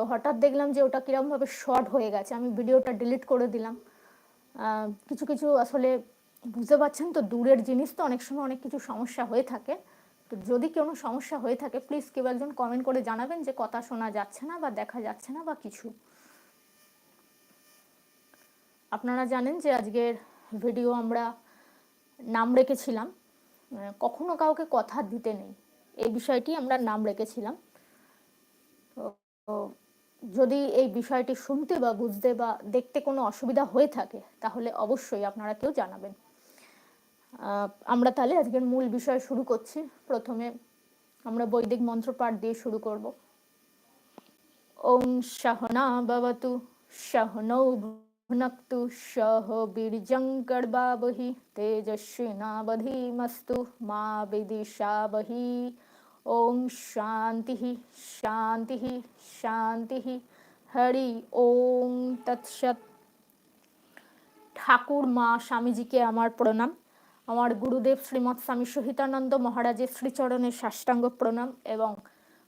তো হঠাৎ দেখলাম যে ওটা কীরকমভাবে শর্ট হয়ে গেছে। আমি ভিডিওটা ডিলিট করে দিলাম। কিছু কিছু আসলে বুঝতে পারছেন তো দূরের জিনিস তো অনেক সময় অনেক কিছু সমস্যা হয়ে থাকে। তো যদি কোনো সমস্যা হয়ে থাকে প্লিজ কেউ একজন কমেন্ট করে জানাবেন যে কথা শোনা যাচ্ছে না বা দেখা যাচ্ছে না বা কিছু। আপনারা জানেন যে আজকের ভিডিও আমরা নাম রেখেছিলাম। আহ, কখনো কাউকে কথা দিতে নেই। এই বিষয়টি আমরা নাম রেখেছিলাম। তো যদি এই বিষয়টি শুনতে বা বুঝতে বা দেখতে কোনো অসুবিধা হয়ে থাকে, তাহলে অবশ্যই আপনারা কেউ জানাবেন। আমরা তাহলে আজকের মূল বিষয় শুরু করছি। প্রথমে আমরা বৈদিক মন্ত্রপাঠ দিয়ে শুরু করব। ওং শাহনা ভবতু, শাহনৌ ভুনক্তু সহ বীর্যঙ্কর্বাবহি তেজস্বিনাবধীমস্তু মা বিদিশাবহি। ওং শান্তি শান্তি শান্তি হরি ওং তৎসৎ ঠাকুর মা স্বামীজিকে আমার প্রণাম। আমার গুরুদেব শ্রীমৎ স্বামী সহিতানন্দ মহারাজের শ্রীচরণের সাষ্টাঙ্গ প্রণাম এবং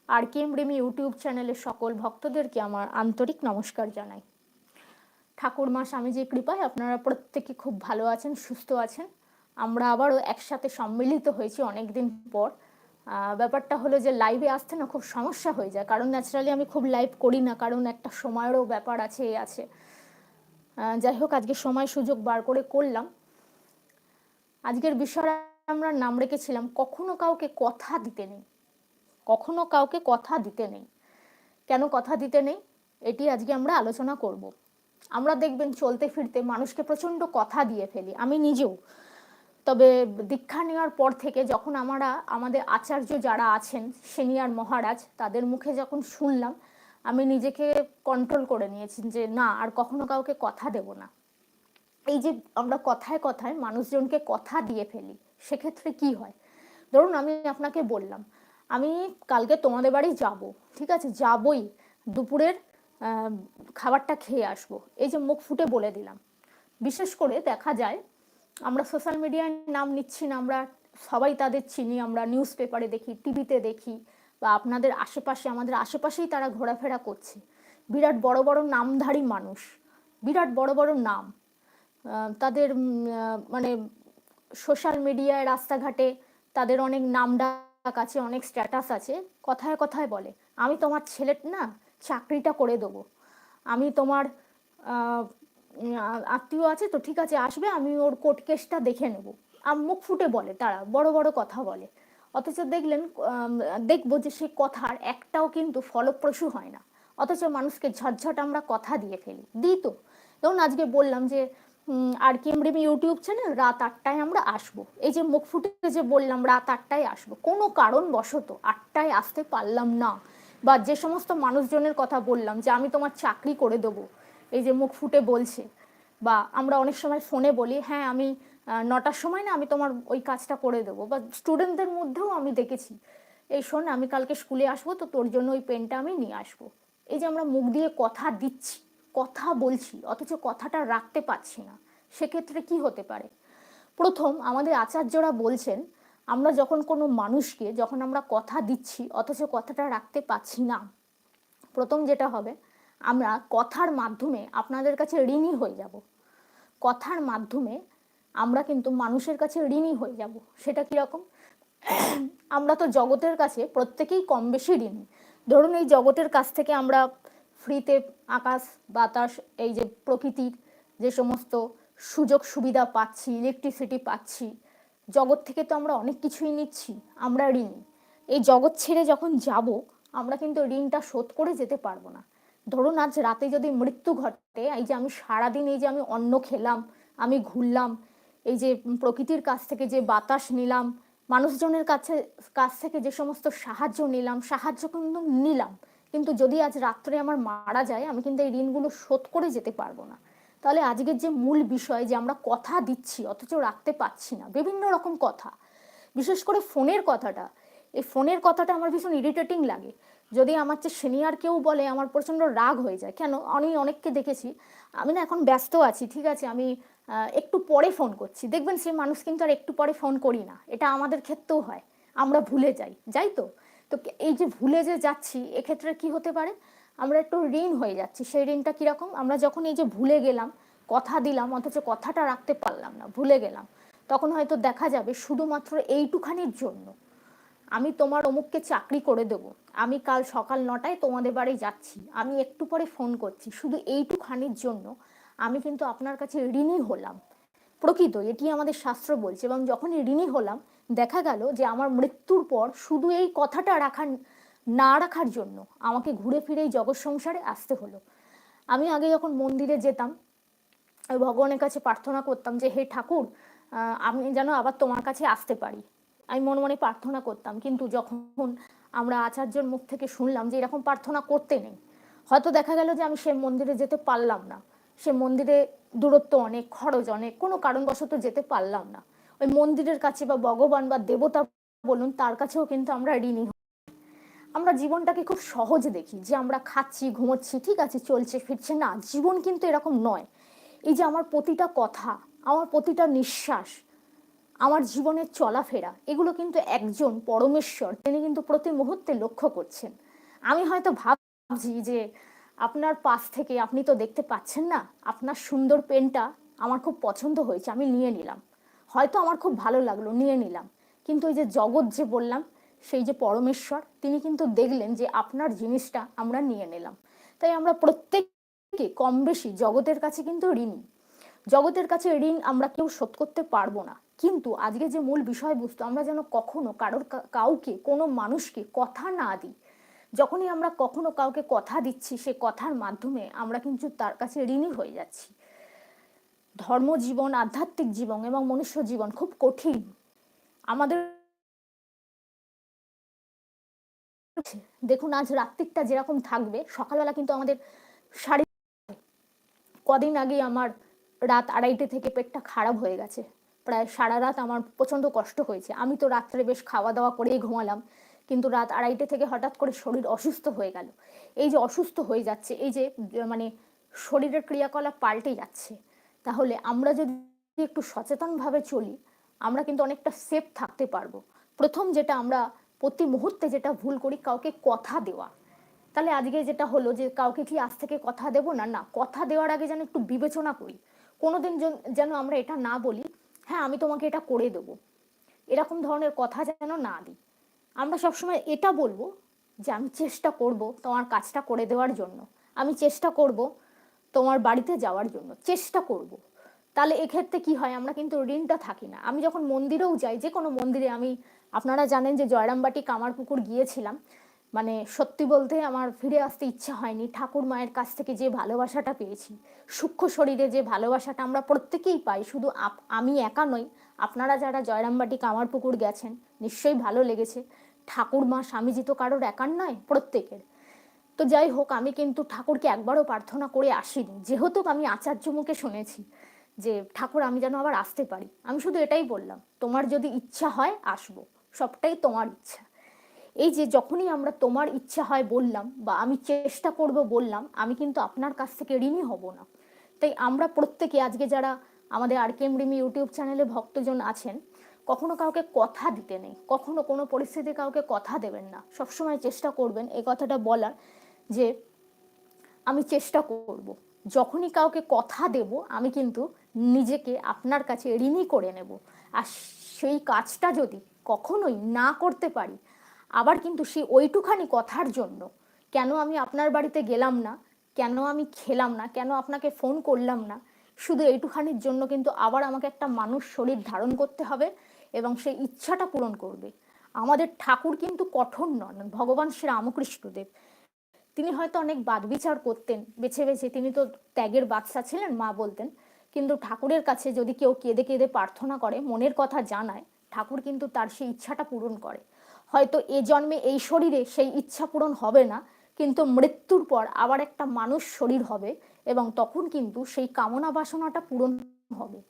R K M Remi YouTube চ্যানেলের সকল ভক্তদেরকে আমার আন্তরিক নমস্কার জানাই। ঠাকুর মা স্বামীজির কৃপায় আপনারা প্রত্যেকে খুব ভালো আছেন, সুস্থ আছেন। আমরা আবারও একসাথে সম্মিলিত হয়েছি অনেকদিন পর। ব্যাপারটা হলো যে লাইভে আসতে না খুব সমস্যা হয়ে যায়। কারণ ন্যাচারালি আমি খুব লাইভ করি না, কারণ একটা সময়েরও ব্যাপার আছে, এ আছে। যাই হোক, আজকে সময় সুযোগ বার করে করলাম। আজকের বিষয়ে আমরা নাম রেখেছিলাম, কখনো কাউকে কথা দিতে নেই। কখনো কাউকে কথা দিতে নেই। কেন কথা দিতে নেই? এটি আজকে আমরা আলোচনা করব। আমরা দেখবেন চলতে ফিরতে মানুষকে প্রচণ্ড কথা দিয়ে ফেলি। আমি নিজেও তবে দীক্ষা নেওয়ার পর থেকে যখন আমরা, আমাদের আচার্য যারা আছেন সিনিয়র মহারাজ, তাদের মুখে যখন শুনলাম, আমি নিজেকে কন্ট্রোল করে নিয়েছি যে না, আর কখনো কাউকে কথা দেব না। এই যে আমরা কথায় কথায় মানুষজনকে কথা দিয়ে ফেলি, সেক্ষেত্রে কি হয়? ধরুন আমি আপনাকে বললাম, আমি কালকে তোমাদের বাড়ি যাব, ঠিক আছে? যাবই, দুপুরের খাবারটা খেয়ে আসব। এই যে মুখ ফুটে বলে দিলাম। বিশেষ করে দেখা যায় আমরা সোশ্যাল মিডিয়ায় নাম নিচ্ছি না, আমরা সবাই তাদের চিনি, আমরা নিউজ পেপারে দেখি, টিভিতে দেখি বা আপনাদের আশেপাশে, আমাদের আশেপাশেই তারা ঘোরাফেরা করছে। বিরাট বড় বড় নামধারী মানুষ, বিরাট বড় বড় নাম তাদের মানে সোশ্যাল মিডিয়ায় রাস্তাঘাটে তাদের অনেক নাম ডাক আছে, অনেক স্ট্যাটাস আছে, কথায় কথায় বলে, আমি তোমার ছেলে, না, চাকরিটা করে দেবো। আমি তোমার আত্মীয় আছে তো ঠিক আছে, আসবে, আমি ওর কোর্ট কেসটা দেখে নেব। মুখ ফুটে বলে, তারা বড় বড় কথা বলে। অথচ দেখলেন দেখব যে সেই কথার একটাও কিন্তু ফলপ্রসূ হয় না। অথচ মানুষকে ঝটঝট আমরা কথা দিয়ে ফেলি। দিই তো। যেমন আজকে বললাম যে আর কি এমরিমি ইউটিউব চ্যানেল, রাত আটটায় আমরা আসব। এই যে মুখ ফুটে যে বললাম, রাত আটটায় আসব। কোনো কারণবশত আটটায় আসতে পারলাম না। বা যে সমস্ত মানুষজনের কথা বললাম যে, আমি তোমার চাকরি করে দেবো। এই যে মুখ ফুটে বলছে বা আমরা অনেক সময় ফোনে বলি হ্যাঁ আমি নটার সময় না আমি তোমার ওই কাজটা করে দেবো। বা স্টুডেন্টদের মধ্যেও আমি দেখেছি, এই শোন, আমি কালকে স্কুলে আসব তো তোর জন্য ওই পেনটা আমি নিয়ে আসব। এই যে আমরা মুখ দিয়ে কথা দিচ্ছি, কথা বলছি, অথচ কথাটা রাখতে পারছি না, সেক্ষেত্রে কি হতে পারে? প্রথম, আমাদের আচার্যরা বলছেন, আমরা যখন কোনো মানুষকে, যখন আমরা কথা দিচ্ছি, অথচ কথাটা রাখতে পারছি না। প্রথম যেটা হবে আমরা কথার মাধ্যমে আপনাদের কাছে ঋণী হয়ে যাব। কথার মাধ্যমে আমরা কিন্তু মানুষের কাছে ঋণী হয়ে যাব। সেটা কীরকম আমরা তো জগতের কাছে প্রত্যেকেই কম বেশি ঋণী। ধরুন এই জগতের কাছ থেকে আমরা ফ্রিতে আকাশ, বাতাস, এই যে প্রকৃতির যে সমস্ত সুযোগ সুবিধা পাচ্ছি ইলেকট্রিসিটি পাচ্ছি, জগৎ থেকে তো আমরা অনেক কিছুই নিচ্ছি, আমরা ঋণী। এই জগৎ ছেড়ে যখন যাব, আমরা কিন্তু ঋণটা শোধ করে যেতে পারব না। ধরুন আজ রাতে যদি মৃত্যু ঘটে, এই যে আমি সারাদিন এই যে আমি অন্ন খেলাম, আমি ঘুরলাম, এই যে প্রকৃতির কাছ থেকে যে বাতাস নিলাম, মানুষজনের কাছে, কাছ থেকে যে সমস্ত সাহায্য নিলাম, সাহায্য কিন্তু নিলাম। কিন্তু যদি আজ রাত্রে আমার মারা যায়, আমি কিন্তু এই ঋণগুলো শোধ করে যেতে পারব না। তাহলে আজকের যে মূল বিষয় যে আমরা কথা দিচ্ছি, অথচ রাখতে পারছি না, বিভিন্ন রকম কথা। বিশেষ করে ফোনের কথাটা। এই ফোনের কথাটা আমার ভীষণ ইরিটেটিং লাগে। যদি আমার চেয়ে সিনিয়র কেউ বলে, আমার প্রচণ্ড রাগ হয়ে যায়। কেন? আমি অনেককে দেখেছি, আমি না এখন ব্যস্ত আছি, ঠিক আছে? আমি একটু পরে ফোন করছি। দেখবেন সেই মানুষ কিন্তু আর একটু পরে ফোন করি না। এটা আমাদের ক্ষেত্রেও হয়। আমরা ভুলে যাই যাই তো? তো এই যে ভুলে যে যাচ্ছি, এক্ষেত্রে কি হতে পারে? আমরা একটু ঋণ হয়ে যাচ্ছি। সেই ঋণটা কীরকম? আমরা যখন এই যে ভুলে গেলাম, কথা দিলাম, অথচ কথাটা রাখতে পারলাম না, ভুলে গেলাম, তখন হয়তো দেখা যাবে শুধুমাত্র এইটুখানির জন্য। আমি তোমার অমুককে চাকরি করে দেবো। আমি কাল সকাল নটায় তোমাদের বাড়ি যাচ্ছি। আমি একটু পরে ফোন করছি। শুধু এইটুখানির জন্য আমি কিন্তু আপনার কাছে ঋণী হলাম। প্রকৃত এটি আমাদের শাস্ত্র বলছে এবং যখনই ঋণী হলাম, দেখা গেল যে আমার মৃত্যুর পর শুধু এই কথাটা রাখার, না রাখার জন্য আমাকে ঘুরে ফিরে এই জগৎ সংসারে আসতে হলো। আমি আগে যখন মন্দিরে যেতাম, ভগবানের কাছে প্রার্থনা করতাম যে, হে ঠাকুর আমি যেন আবার তোমার কাছে আসতে পারি। আমি মনে মনে প্রার্থনা করতাম। কিন্তু যখন আমরা আচার্যের মুখ থেকে শুনলাম যে এরকম প্রার্থনা করতে নেই, হয়তো দেখা গেল যে আমি সে মন্দিরে যেতে পারলাম না। সে মন্দিরে দূরত্ব অনেক, খরচ অনেক, কোনো কারণবশত যেতে পারলাম না। ওই মন্দিরের কাছে বা ভগবান বা দেবতা বলুন, তার কাছেও কিন্তু আমরা ঋণী। আমরা জীবনটাকে খুব সহজ দেখি যে আমরা খাচ্ছি, ঘুমোচ্ছি, ঠিক আছে, চলছে, ফিরছে। না, জীবন কিন্তু এরকম নয়। এই যে আমার প্রতিটা কথা, আমার প্রতিটা নিঃশ্বাস আমার জীবনের চলাফেরা, এগুলো কিন্তু একজন পরমেশ্বর, তিনি কিন্তু প্রতি মুহূর্তে লক্ষ্য করছেন। আমি হয়তো ভাবছি যে আপনার পাশ থেকে আপনি তো দেখতে পাচ্ছেন না, আপনার সুন্দর পেনটা আমার খুব পছন্দ হয়েছে, আমি নিয়ে নিলাম। হয়তো আমার খুব ভালো লাগল, নিয়ে নিলাম। কিন্তু ওই যে জগৎ যে বললাম, সেই যে পরমেশ্বর, তিনি কিন্তু দেখলেন যে আপনার জিনিসটা আমরা নিয়ে নিলাম। তাই আমরা প্রত্যেককে কম বেশি জগতের কাছে কিন্তু ঋণী। জগতের কাছে ঋণ আমরা কেউ শোধ করতে পারব না। কিন্তু আজকে যে মূল বিষয়বস্তু, আমরা যেন কখনো কারোর কাউকে, কোনো মানুষকে কথা না দিই। যখনই আমরা কখনো কাউকে কথা দিচ্ছি, সে কথার মাধ্যমে আমরা কিন্তু তার কাছে ঋণী হয়ে যাচ্ছি। ধর্ম জীবন, আধ্যাত্মিক জীবন এবং মনুষ্য জীবন খুব কঠিন। আমাদের দেখুন, আজ রাত্রিকটা যেরকম থাকবে, সকালবেলা কিন্তু আমাদের শারীরিক কদিন আগে আমার রাত আড়াইটে থেকে পেটটা খারাপ হয়ে গেছে। প্রায় সারা রাত আমার প্রচণ্ড কষ্ট হয়েছে। আমি তো রাত্রে বেশ খাওয়া দাওয়া করেই ঘুমালাম, কিন্তু রাত আড়াইটে থেকে হঠাৎ করে শরীর অসুস্থ হয়ে গেল। এই যে অসুস্থ হয়ে যাচ্ছে, এই যে মানে শরীরের ক্রিয়াকলাপ পাল্টে যাচ্ছে, তাহলে আমরা যদি একটু সচেতনভাবে চলি, আমরা কিন্তু অনেকটা সেফ থাকতে পারব। প্রথম যেটা আমরা প্রতি মুহূর্তে যেটা ভুল করি, কাউকে কথা দেওয়া। তাহলে আজকে যেটা হলো যে, কাউকে কি আজ থেকে কথা দেবো না? না, কথা দেওয়ার আগে যেন একটু বিবেচনা করি। কোনোদিন যেন আমরা এটা না বলি হ্যাঁ আমি তোমাকে এটা করে দেবো। এরকম ধরনের কথা যেন না দিই। আমরা সবসময় এটা বলব যে, আমি চেষ্টা করব তোমার কাজটা করে দেওয়ার জন্য। আমি চেষ্টা করব তোমার বাড়িতে যাওয়ার জন্য। চেষ্টা করব। তাহলে এক্ষেত্রে কি হয়, আমরা কিন্তু ঋণটা থাকি না। আমি যখন মন্দিরেও যাই যে কোনো মন্দিরে আমি, আপনারা জানেন যে জয়রামবাটি কামারপুকুর গিয়েছিলাম। মানে সত্যি বলতে আমার ফিরে আসতে ইচ্ছা হয়নি। ঠাকুর মায়ের কাছ থেকে যে ভালোবাসাটা পেয়েছি, সূক্ষ্ম শরীরে যে ভালোবাসাটা আমরা প্রত্যেকেই পাই, শুধু আমি একা নই, আপনারা যারা জয়রামবাটি কামারপুকুর গেছেন, নিশ্চয়ই ভালো লেগেছে। ঠাকুর মা, স্বামীজি তো কারোর একার নয়, প্রত্যেকের। তো যাই হোক, আমি কিন্তু ঠাকুরকে একবারও প্রার্থনা করে আসিনি। যেহেতু আমি আচার্য মুখে শুনেছি যে, ঠাকুর, আমি যেন আবার আসতে পারি। আমি শুধু এটাই বললাম, তোমার যদি ইচ্ছা হয়, আসব। সবটাই তোমার ইচ্ছা। এই যে যখনই আমরা তোমার ইচ্ছা হয় বললাম বা আমি চেষ্টা করব বললাম, আমি কিন্তু আপনার কাছ থেকে ঋণী হব না। তাই আমরা প্রত্যেকে আজকে যারা আমাদের R K M Rimi YouTube চ্যানেলে ভক্তজন আছেন, কখনো কাউকে কথা দিতে নেই, কখনো কোনো পরিস্থিতি কাউকে কথা দেবেন না। সবসময় চেষ্টা করবেন এই কথাটা বলার যে আমি চেষ্টা করব। যখনই কাউকে কথা দেব, আমি কিন্তু নিজেকে আপনার কাছে ঋণী করে নেব। আর সেই কাজটা যদি কখনোই না করতে পারি আবার কিন্তু সেই ওইটুখানি কথার জন্য, কেন আমি আপনার বাড়িতে গেলাম না, কেন আমি খেলাম না, কেন আপনাকে ফোন করলাম না, শুধু এইটুখানির জন্য কিন্তু আবার আমাকে একটা মানুষ শরীর ধারণ করতে হবে এবং সেই ইচ্ছাটা পূরণ করবে। আমাদের ঠাকুর কিন্তু কঠোর নন, ভগবান শ্রী রামকৃষ্ণদেব তিনি হয়তো অনেক বাদ বিচার করতেন, বেছে বেছে তিনি তো ত্যাগের বাদশা ছিলেন, মা বলতেন। কিন্তু ঠাকুরের কাছে যদি কেউ কেঁদে কেঁদে প্রার্থনা করে, মনের কথা জানায়, ঠাকুর কিন্তু তার সেই ইচ্ছাটা পূরণ করে। হয়তো এ জন্মে এই শরীরে সেই ইচ্ছা পূরণ হবে না, কিন্তু মৃত্যুর পর আবার একটা মানুষ শরীর হবে এবং তখন কিন্তু সেই কামনা বাসনাটা পূরণ হবে।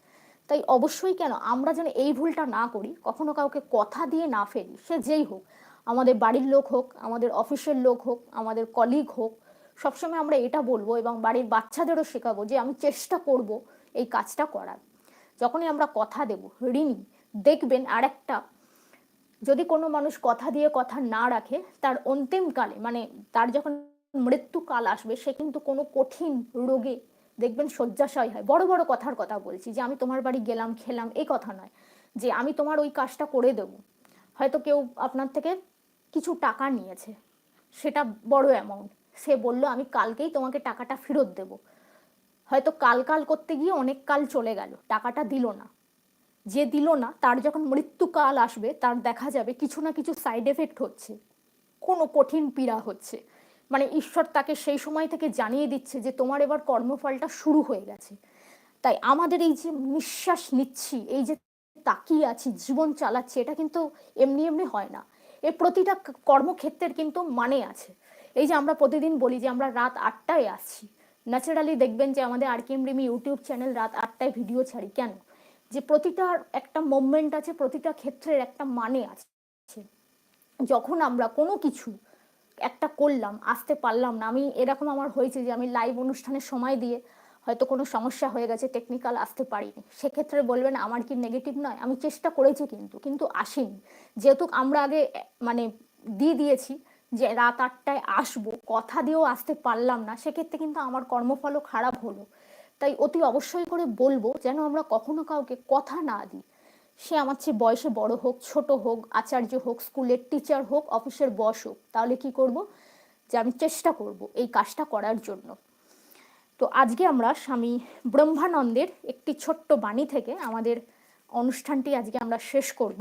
তাই অবশ্যই কেন আমরা যেন এই ভুলটা না করি, কখনো কাউকে কথা দিয়ে না ফেলি, সে যেই হোক, আমাদের বাড়ির লোক হোক, আমাদের অফিসের লোক হোক, আমাদের কলিগ হোক, সবসময় আমরা এটা বলব এবং বাড়ির বাচ্চাদেরও শেখাবো যে আমি চেষ্টা করব এই কাজটা করার। যখনই আমরা কথা দেব, ঋণী, দেখবেন আরেকটা যদি কোনো মানুষ কথা দিয়ে কথা না রাখে, তার অন্তিমকালে মানে তার যখন মৃত্যুকাল আসবে, সে কিন্তু কোনো কঠিন রোগে দেখবেন শয্যাশয় হয়। বড় বড় কথার কথা বলছি যে, আমি তোমার বাড়ি গেলাম, খেলাম এই কথা নয় যে, আমি তোমার ওই কাজটা করে দেব। হয়তো কেউ আপনার থেকে কিছু টাকা নিয়েছে, সেটা বড় অ্যামাউন্ট সে বলল, আমি কালকেই তোমাকে টাকাটা ফেরত দেব। হয়তো কাল কাল করতে গিয়ে অনেক কাল চলে গেল, টাকাটা দিল না। যে দিল না, তার যখন মৃত্যুকাল আসবে, তার দেখা যাবে কিছু না কিছু সাইড এফেক্ট হচ্ছে। কোনো কঠিন পীড়া হচ্ছে। মানে ঈশ্বর তাকে সেই সময় থেকে জানিয়ে দিচ্ছে যে, তোমার এবার কর্মফলটা শুরু হয়ে গেছে। তাই আমাদের এই যে নিঃশ্বাস নিচ্ছি, এই যে তাকিয়ে আছি, জীবন চালাচ্ছি, এটা কিন্তু এমনি এমনি হয় না। এর প্রতিটা কর্মক্ষেত্রের কিন্তু মানে আছে। এই যে আমরা প্রতিদিন বলি যে, আমরা রাত আটটায় আসছি। ন্যাচারালি দেখবেন যে, আমাদের R K Rimi YouTube channel রাত আটটায় ভিডিও ছাড়ি। কেন? যে প্রতিটার একটা মুভমেন্ট আছে, প্রতিটা ক্ষেত্রের একটা মানে আছে। যখন আমরা কোনো কিছু একটা করলাম, আসতে পারলাম না, আমি এরকম আমার হয়েছে যে আমি লাইভ অনুষ্ঠানের সময় দিয়ে হয়তো কোনো সমস্যা হয়ে গেছে টেকনিক্যাল আসতে পারিনি। সেক্ষেত্রে বলবেন, আমার কি নেগেটিভ নয়? আমি চেষ্টা করেছি কিন্তু কিন্তু আসিনি। যেহেতু আমরা আগে মানে দিয়ে দিয়েছি যে রাত আটটায় আসব, কথা দিয়েও আসতে পারলাম না, সেক্ষেত্রে কিন্তু আমার কর্মফলও খারাপ হলো। তাই অতি অবশ্যই করে বলব যেন আমরা কখনো কাউকে কথা না দিই। সে আমার চেয়ে বয়সে বড় হোক, ছোট হোক, আচার্য হোক, স্কুলের টিচার হোক, অফিসের বস হোক, তাহলে কি করব? যে আমি চেষ্টা করব এই কাজটা করার জন্য। তো আজকে আমরা স্বামী ব্রহ্মানন্দের একটি ছোট্ট বাণী থেকে আমাদের অনুষ্ঠানটি আজকে আমরা শেষ করব।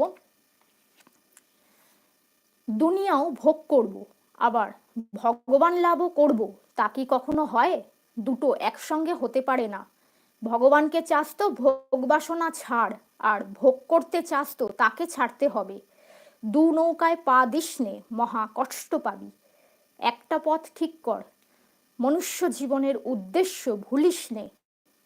দুনিয়াও ভোগ করব, আবার ভগবান লাভও করব, তা কি কখনো হয়? দুটো একসঙ্গে হতে পারে না। ভগবানকে চাস তো ভোগ বাসনা ছাড়, আর ভোগ করতে চাস তো তাকে ছাড়তে হবে। দু নৌকায় পা দিস নে, মহা কষ্ট পাবি। একটা পথ ঠিক কর, মনুষ্য জীবনের উদ্দেশ্য ভুলিস নে।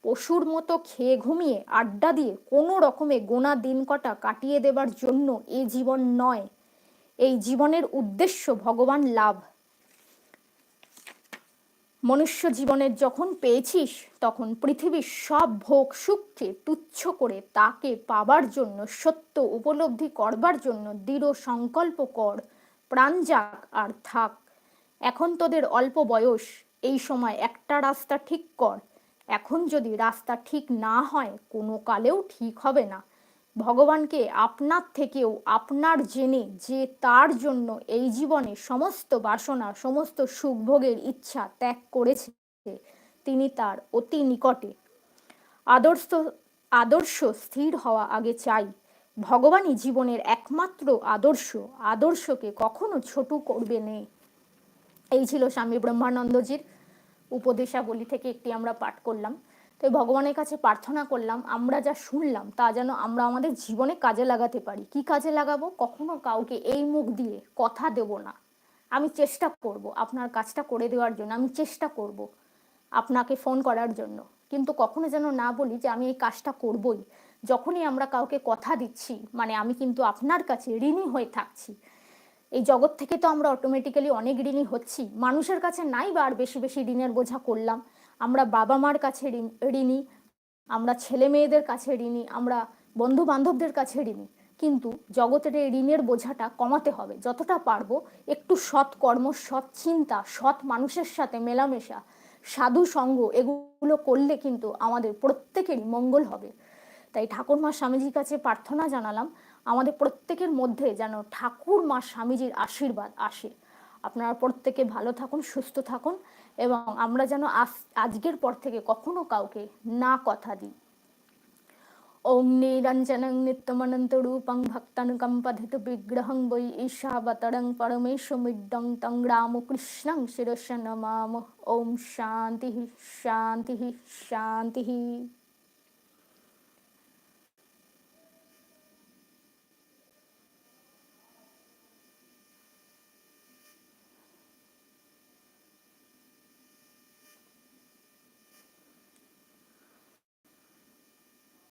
পশুর মতো খেয়ে ঘুমিয়ে আড্ডা দিয়ে কোনো রকমে গোনা দিন কটা কাটিয়ে দেবার জন্য এ জীবন নয়। এই জীবনের উদ্দেশ্য ভগবান লাভ। মনুষ্য জীবনের যখন পেয়েছিস, তখন পৃথিবীর সব ভোগ সুখকে তুচ্ছ করে তাকে পাবার জন্য, সত্য উপলব্ধি করবার জন্য দৃঢ় সংকল্প কর। প্রাণ যাক আর থাক। এখন তোদের অল্প বয়স, এই সময় একটা রাস্তা ঠিক কর। এখন যদি রাস্তা ঠিক না হয়, কোনো কালেও ঠিক হবে না। ভগবানকে আপনার থেকেও আপনার জেনে যে তার জন্য এই জীবনে সমস্ত বাসনা, সমস্ত সুখভোগের ইচ্ছা ত্যাগ করেছে তিনি তার অতি নিকটে। আদর্শ আদর্শ স্থির হওয়া আগে চাই। ভগবানই জীবনের একমাত্র আদর্শ, আদর্শকে কখনো ছোট করবে নেই এই ছিল স্বামী ব্রহ্মানন্দজির উপদেশাবলী থেকে একটি আমরা পাঠ করলাম। তো ভগবানের কাছে প্রার্থনা করলাম, আমরা যা শুনলাম তা যেন আমরা আমাদের জীবনে কাজে লাগাতে পারি। কি কাজে লাগাবো? কখনো কাউকে এই মুখ দিয়ে কথা দেব না। আমি চেষ্টা করব আপনার কাজটা করে দেওয়ার জন্য, আমি চেষ্টা করব আপনাকে ফোন করার জন্য। কিন্তু কখনো যেন না বলি যে, আমি এই কাজটা করবই। যখনই আমরা কাউকে কথা দিচ্ছি মানে আমি কিন্তু আপনার কাছে ঋণী হয়ে থাকছি। এই জগৎ থেকে তো আমরা অটোমেটিক্যালি অনেক ঋণী হচ্ছি। মানুষের কাছে নাই বা আর বেশি বেশি ঋণের বোঝা করলাম। আমরা বাবা মার কাছে ঋণী আমরা ছেলে মেয়েদের কাছে ঋণী, আমরা বন্ধু বান্ধবদের কাছে ঋণী। কিন্তু জগতের এই ঋণের বোঝাটা কমাতে হবে। যতটা পারব একটু সৎ কর্ম, সৎ চিন্তা, সৎ মানুষের সাথে মেলামেশা, সাধু সঙ্গ এগুলো করলে কিন্তু আমাদের প্রত্যেকেরই মঙ্গল হবে। তাই ঠাকুর মা স্বামীজির কাছে প্রার্থনা জানালাম, আমাদের প্রত্যেকের মধ্যে যেন ঠাকুর মা স্বামীজির আশীর্বাদ আসে। আপনারা প্রত্যেকে ভালো থাকুন, সুস্থ থাকুন। এবং আমরা যেন আজকের পর থেকে কখনো কাউকে না কথা দিই। ওম নিরঞ্জনং নিত্যমনন্তরূপং ভক্তানুকম্পধিত বিগ্রহং বৈ ঈশাবতরং পরমেশ মিডং তং রাম কৃষ্ণং শিরস নমাম। ওম শান্তি শান্তি শান্তি।